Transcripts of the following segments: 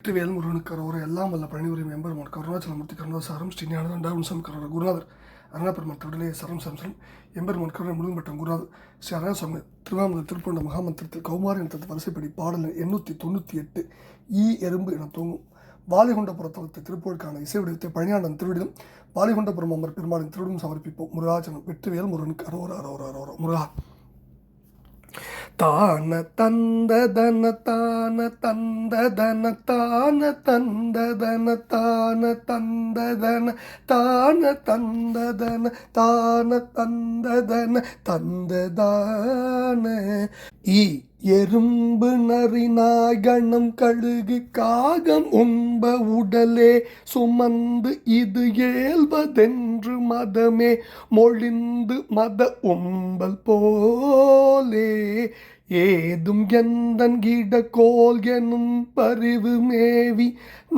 வெற்றிவேல் முருகனுக்கு கரோர எல்லாம் வல்ல பழனிபுரி எம்பெருமான் கருணாச்சலமூர்த்தி கருணாசாரம் ஸ்ரீ ஞானதண்டாவும் சம் கருண குருநாதர் அருணாபெருமான் தொடலே சரம் சம்சரம் எம்பெருமான் கருணை முழுவதும் குருநாதர் ஸ்ரீ அருணாசாமி திருவாமூர் திருப்பண்ட மகாமந்திரத்தில் கௌமாரி எனத்தது வரிசைப்படி பாடல் எண்ணூற்றி தொண்ணூற்றி எட்டு ஈ எறும்பு என தூங்கும் வாலிகுண்டபுர திருப்பூருக்கான இசை வடிவத்தை பழனியாண்டன் திருவிடம் பாலிகுண்டபுரம் அமர் பெருமாளின் திருவிடம் சமர்ப்பிப்போம். முருகாச்சனம் வெற்றிவேல் முருகனுக்கு அரோர அரோர அரோர முருகா. தான தந்ததன தான தந்ததன தான தந்ததன தான தந்ததன தான தந்ததன தான தந்ததன தந்ததான ஈ எறும்பு நரிநாகணம் கழுகு காகம் உண்ப உடலே சுமந்து இது ஏல்வதென்று மதமே மொழிந்து மத உம்பல் போலே. ஏதும் எந்தன் கிட கோல் எனும் பரிவு மேவி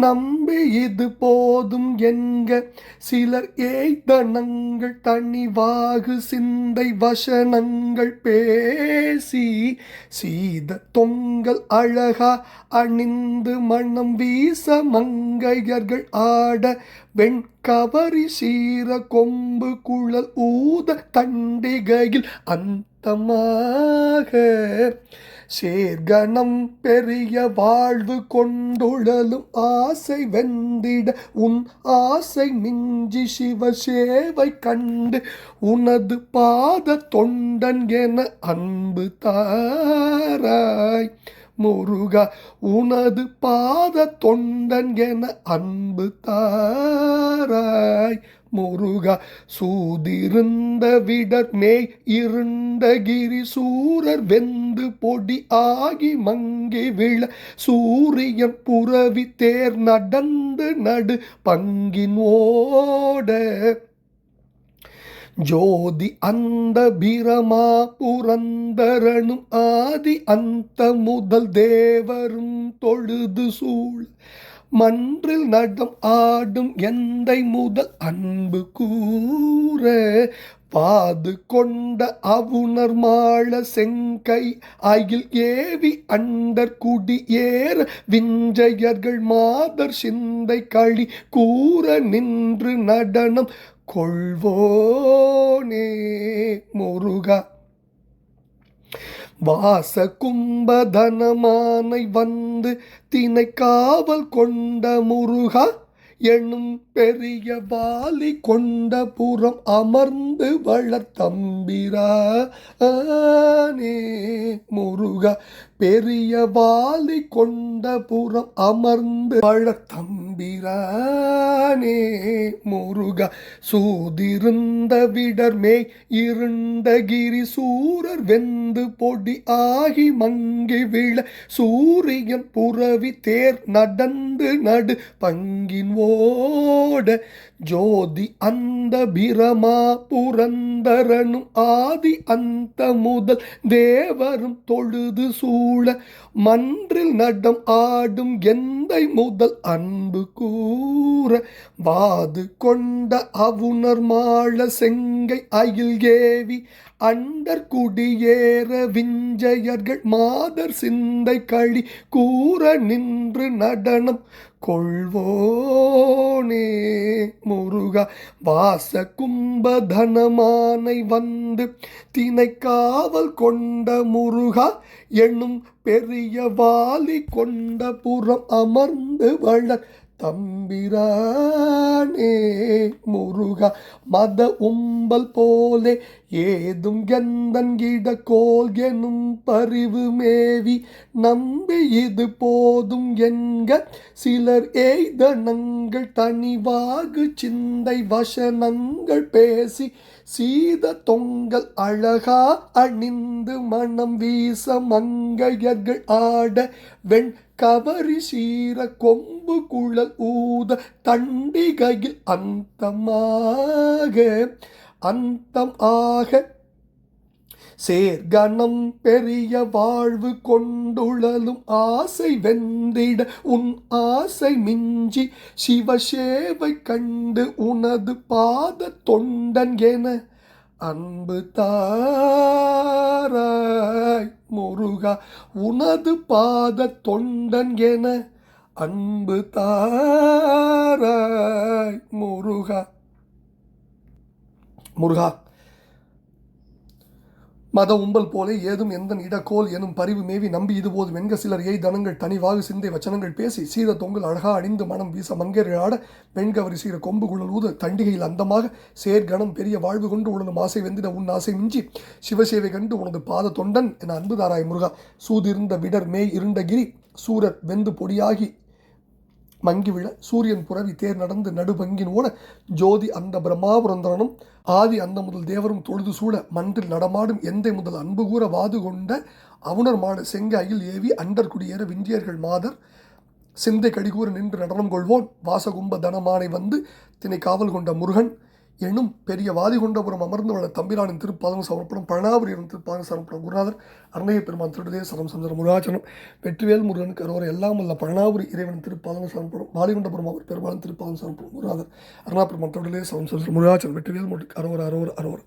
நம்பி இது போதும் என்க சிலர் ஏய்தனங்கள் தனிவாகு சிந்தை வசனங்கள் பேசி சீத தொங்கல் அழகா அணிந்து மனம் வீச மங்கையர்கள் ஆட வெண் கவரி சீர கொம்பு குழல் ஊத தண்டிகையில் அந்தமாக சேர்கணம் பெரிய வாழ்வு கொண்டுழலும் ஆசை வெந்திட உன் ஆசை மிஞ்சி சிவ சேவை கண்டு உனது பாத தொண்டன் என அன்பு தாராய். முருகா உனது பாத தொண்டன் என அன்பு தாராய். முருகா சூதிருந்த விடர் மேய் இருண்ட கிரி சூரர் வெந்து பொடி ஆகி மங்கி விழ. சூரியன் புறவி தேர் நடந்து நடு பங்கின் ஓட. ஜோதி அந்த பிரமா புரந்தரனும் ஆதி அந்த முதல் தேவரும் தொழுது சூழ். மன்றில் நடம் ஆடும் எந்தை முதல் அன்பு கூற. பாது கொண்ட அவுணர் மாள செங்கை அகில் ஏவி அண்டர் குடியேற விஞ்சையர்கள் மாதர் சிந்தை களி கூற நின்று நடனம் கொள்வோனே முருகா. வாச கும்பதனமானை வந்து தினை காவல் கொண்ட முருகா. எனும் பெரிய வாலி கொண்ட புறம் அமர்ந்து வளர்த்தம்பிரானே முருகா. பெரிய வாலி கொண்ட புறம் அமர்ந்து வளர்த்தம்பிரானே முருக சூதிருந்த விடர்மே மேய் இருண்ட கிரி சூரர் வெந்து பொடி ஆகி மங்கி விழ சூரியன் புறவி தேர் நடந்து நடு பங்கின் ஓட. ஜோதி அந்த பிரமா புரந்தரனும் ஆதி அந்த முதல் தேவரும் தொழுது சூ சூழ மன்றில் நடம் ஆடும் எந்தை முதல் அன்பு கூற வாது கொண்ட அவுணர் மாழ செங்கை அயில் ஏவி அண்டர் குடியேற விஞ்சையர்கள் மாதர் சிந்தை களி கூற நின்று நடனம் கொள்வோனே முருகா. வாச கும்பதனமானை வந்து தினைக்காவல் காவல் கொண்ட முருகா. என்னும் பெரிய வாலி கொண்ட புறம் அமர்ந்து வளர் தம்பிரானே முருகா மத உம்பல் போலே ஏதும் எந்தன் கிட கோல் எனும் பரிவு மேவி நம்பி இது போதும் என்க சிலர் எய்தனங்கள் தனிவாகு சிந்தை வசனங்கள் பேசி சீத தொங்கல் அழகா அணிந்து மனம் வீச மங்கையர்கள் ஆட வெண் கவரி சீர கொம்பு குழல் ஊத தண்டிகையில் அந்தமாக அந்தம் ஆக சேர்கணம் பெரிய வாழ்வு கொண்டுழலும் ஆசை வெந்திட உன் ஆசை மிஞ்சி சிவசேவை கண்டு உனது பாத தொண்டன் என அன்பு தாராய் முருகா உனது பாத தொண்டன் என அன்பு தாராய் முருகா. முருகா மத உம்பல் போலே ஏதும் எந்த இடக்கோல் எனும் பரிவு மேவி நம்பி இதுபோது வெண்க சிலர் ஏய் தனங்கள் தனிவாகு சிந்தை வச்சனங்கள் பேசி சீத தொங்கல் அழகா அணிந்து மனம் வீச மங்கேறாட பெண்கவரி சீர கொம்பு குழலூது தண்டிகையில் அந்தமாக சேர்கணம் பெரிய வாழ்வு கொண்டு உனது ஆசை வெந்திட உன் ஆசை மிஞ்சி சிவசேவை கண்டு உனது பாத தொண்டன் என அன்புதாராய் முருகா. சூதிருந்த விடர் மேய் இருண்டகிரி சூரர் வெந்து பொடியாகி மங்கி விழ சூரியன் புறவி தேர் நடந்து நடுபங்கின் ஓட ஜோதி அந்த பிரம்மாபுரந்தரனும் ஆதி அந்த முதல் தேவரும் தொழுது சூழ மன்றில் நடமாடும் எந்தை முதல் அன்பு கூற வாது கொண்ட அவுணர் மாடு செங்க அயில் ஏவி அண்டர் குடியேற விந்தியர்கள் மாதர் சிந்தை கடிகூற நின்று நடனம் கொள்வோன் வாசகும்ப தனமானை வந்து தினை காவல் கொண்ட முருகன் எனும் பெரிய வாதி கொண்டபுரம் அமர்ந்து வள தம்பிரானின் திருப்பாதம் சமர்ப்பணம் பழனாபுரியின் திருப்பாதம் சமர்ப்பணம். குருநாதர் அருணைய பெருமான் திருடுதே சரம் சந்திர முருகாச்சனம் வெற்றிவேல் முருகனுக்கு அரோர எல்லாம் வல்ல பழனாபுரி இறைவன் திருப்பாதம் சமர்ப்பணம். வாலிகொண்டபுரம் அவர் பெருமான் திருப்பாதம் சமர்ப்பணம். குருநாதர் அருணா பெருமான் திருடுதே சரம் சந்திர முருகாச்சனம் வெற்றிவேல் முருகன் அரோர அரோர் அரோர்.